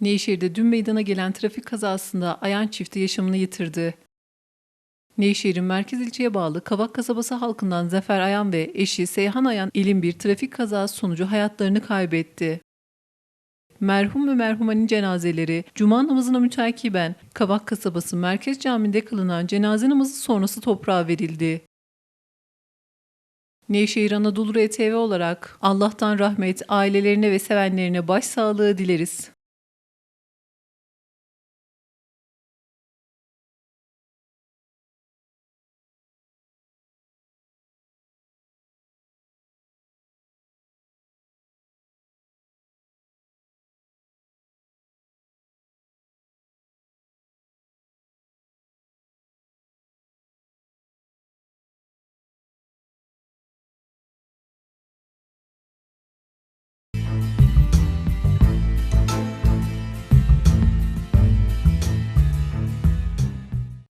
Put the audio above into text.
Nevşehir'de dün meydana gelen trafik kazasında Ayan çifti yaşamını yitirdi. Nevşehir'in merkez ilçeye bağlı Kavak kasabası halkından Zafer Ayan ve eşi Seyhan Ayan ilin bir trafik kazası sonucu hayatlarını kaybetti. Merhum ve merhumenin cenazeleri Cuma namazına mütakiben Kavak kasabası merkez caminde kılınan cenaze namazı sonrası toprağa verildi. Nevşehir Anadolu RTV olarak Allah'tan rahmet, ailelerine ve sevenlerine başsağlığı dileriz.